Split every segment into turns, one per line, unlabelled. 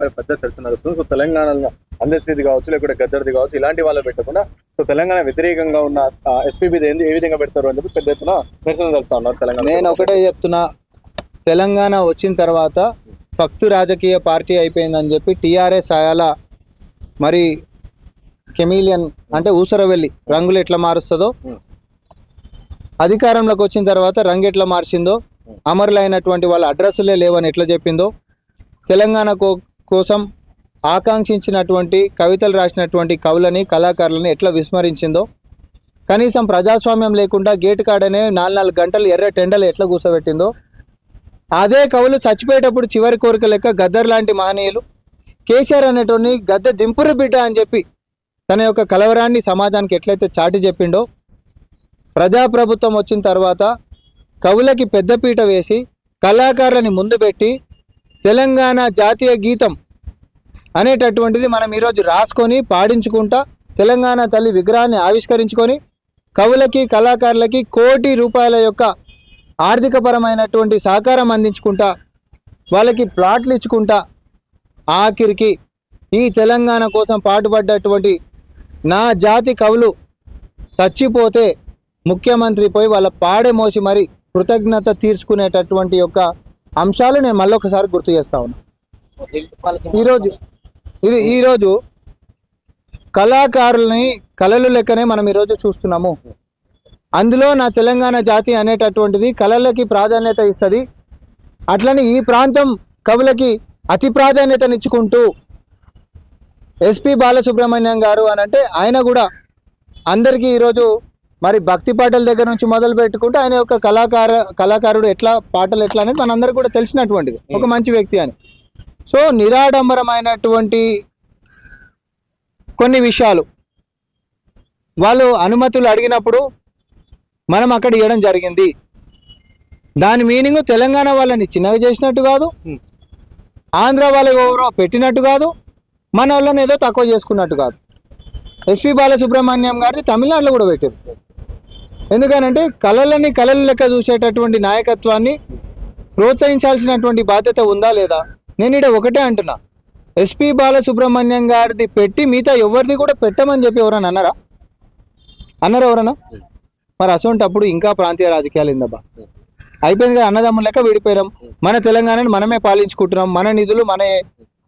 మరి పెద్ద చర్చ నడుస్తుంది సో తెలంగాణలో అందశ్రీది కావచ్చు లేకుంటే గద్దర్ది కావచ్చు ఇలాంటి వాళ్ళు పెట్టకుండా సో తెలంగాణ వ్యతిరేకంగా ఉన్న ఎస్పీబీ ఏంది ఏ విధంగా పెడతారు అని చెప్పి పెద్ద ఎత్తున నిరసన తెలుపుతా ఉన్నారు తెలంగాణ
నేను ఒకటే చెప్తున్నా తెలంగాణ వచ్చిన తర్వాత ఫక్తు రాజకీయ పార్టీ అయిపోయిందని చెప్పి టీఆర్ఎస్ ఆయాల మరి కెమీలియన్ అంటే ఊసరవెల్లి రంగులు ఎట్లా మారుస్తుందో. అధికారంలోకి వచ్చిన తర్వాత రంగు ఎట్లా మార్చిందో అమరులైనటువంటి వాళ్ళ అడ్రస్లే లేవని ఎట్లా చెప్పిందో తెలంగాణ కో- కోసం ఆకాంక్షించినటువంటి కవితలు రాసినటువంటి కవులని కళాకారులని ఎట్లా విస్మరించిందో కనీసం ప్రజాస్వామ్యం లేకుండా గేటు కాడనే నాలుగు నాలుగు గంటలు ఎర్ర టెండలు ఎట్లా కూర్చోబెట్టిందో అదే కవులు చచ్చిపోయేటప్పుడు చివరి కోరిక లెక్క గద్దర్ లాంటి మహనీయులు కేసీఆర్ అనేటువంటి గద్దె దింపురు బిడ్డ అని చెప్పి తన యొక్క కలవరాన్ని సమాజానికి ఎట్లయితే చాటి చెప్పిండో ప్రజాప్రభుత్వం వచ్చిన తర్వాత కవులకి పెద్దపీట వేసి కళాకారులని ముందు పెట్టి తెలంగాణ జాతీయ గీతం అనేటటువంటిది మనం ఈరోజు రాసుకొని పాడించుకుంటా తెలంగాణ తల్లి విగ్రహాన్ని ఆవిష్కరించుకొని కవులకి కళాకారులకి కోటి రూపాయల యొక్క ఆర్థికపరమైనటువంటి సహకారం అందించుకుంటా వాళ్ళకి ప్లాట్లు ఇచ్చుకుంటా ఆఖరికి ఈ తెలంగాణ కోసం పాటుపడ్డటువంటి నా జాతి కవులు చచ్చిపోతే ముఖ్యమంత్రి పోయి వాళ్ళ పాడే మోసి మరి కృతజ్ఞత తీర్చుకునేటటువంటి యొక్క అంశాలు నేను మళ్ళొకసారి గుర్తు చేస్తా ఉన్నా. ఈరోజు ఇది ఈరోజు కళాకారులని కళలు లెక్కనే మనం ఈరోజు చూస్తున్నాము. అందులో నా తెలంగాణ జాతి అనేటటువంటిది కళలకి ప్రాధాన్యత ఇస్తుంది. అట్లనే ఈ ప్రాంతం కవులకి అతి ప్రాధాన్యతనిచ్చుకుంటూ ఎస్పి బాలసుబ్రహ్మణ్యం గారు అని అంటే ఆయన కూడా అందరికీ ఈరోజు మరి భక్తి పాటల దగ్గర నుంచి మొదలు పెట్టుకుంటే ఆయన యొక్క కళాకార కళాకారుడు ఎట్లా పాటలు ఎట్లా అనేది మనందరికీ కూడా తెలిసినటువంటిది. ఒక మంచి వ్యక్తి అని. సో నిరాడంబరమైనటువంటి కొన్ని విషయాలు. వాళ్ళు అనుమతులు అడిగినప్పుడు మనం అక్కడ ఇవ్వడం జరిగింది. దాని మీనింగ్ తెలంగాణ వాళ్ళని చిన్నగా చేసినట్టు కాదు. ఆంధ్ర వాళ్ళు ఎవరో పెట్టినట్టు కాదు. మన వాళ్ళని ఏదో తక్కువ చేసుకున్నట్టు కాదు. ఎస్పి బాలసుబ్రహ్మణ్యం గారిది తమిళనాడులో కూడా పెట్టారు. ఎందుకనంటే కళలని కళల లెక్క చూసేటటువంటి నాయకత్వాన్ని ప్రోత్సహించాల్సినటువంటి బాధ్యత ఉందా లేదా? నేను ఇక్కడ ఒకటే అంటున్నా. ఎస్పి బాలసుబ్రహ్మణ్యం గారిది పెట్టి మిగతా ఎవరిది కూడా పెట్టమని చెప్పి ఎవరన్నా అన్నారా? అన్నారా ఎవరన్నా మరి అసోంటప్పుడు ఇంకా ప్రాంతీయ రాజకీయాలు ఇందబ్బా అయిపోయింది కదా అన్నదమ్ములు లెక్క విడిపోయాం మన తెలంగాణని మనమే పాలించుకుంటున్నాం. మన నిధులు మన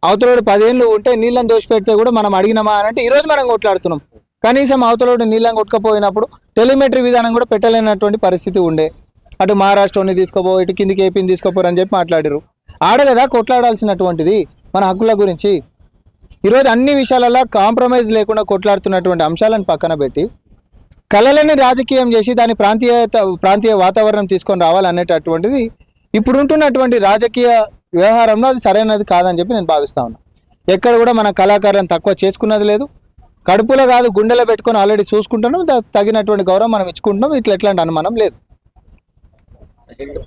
అవతలోడు పదేళ్ళు ఉంటే నీళ్ళని దోషపెడితే కూడా మనం అడిగినామా అని అంటే ఈరోజు మనం కొట్లాడుతున్నాం. కనీసం అవతలోడు నీళ్ళని కొట్టుకపోయినప్పుడు టెలిమెట్రీ విధానం కూడా పెట్టలేనటువంటి పరిస్థితి ఉండే. అటు మహారాష్ట్రని తీసుకోపో ఇటు కిందికి ఏపీని తీసుకోపోరు అని చెప్పి మాట్లాడారు ఆడ కదా కొట్లాడాల్సినటువంటిది మన హక్కుల గురించి. ఈరోజు అన్ని విషయాలలో కాంప్రమైజ్ లేకుండా కొట్లాడుతున్నటువంటి అంశాలను పక్కన పెట్టి కళలని రాజకీయం చేసి దాని ప్రాంతీయ ప్రాంతీయ వాతావరణం తీసుకొని రావాలనేటటువంటిది ఇప్పుడు ఉంటున్నటువంటి రాజకీయ వ్యవహారంలో అది సరైనది కాదని చెప్పి నేను భావిస్తా ఉన్నా. ఎక్కడ కూడా మన కళాకారులను తక్కువ చేసుకున్నది లేదు. కడుపులో కాదు గుండెలో పెట్టుకొని ఆల్రెడీ చూసుకుంటున్నాం. తగినటువంటి గౌరవం మనం ఇచ్చుకుంటున్నాం. ఇట్లా ఎట్లాంటి అనుమానం లేదు.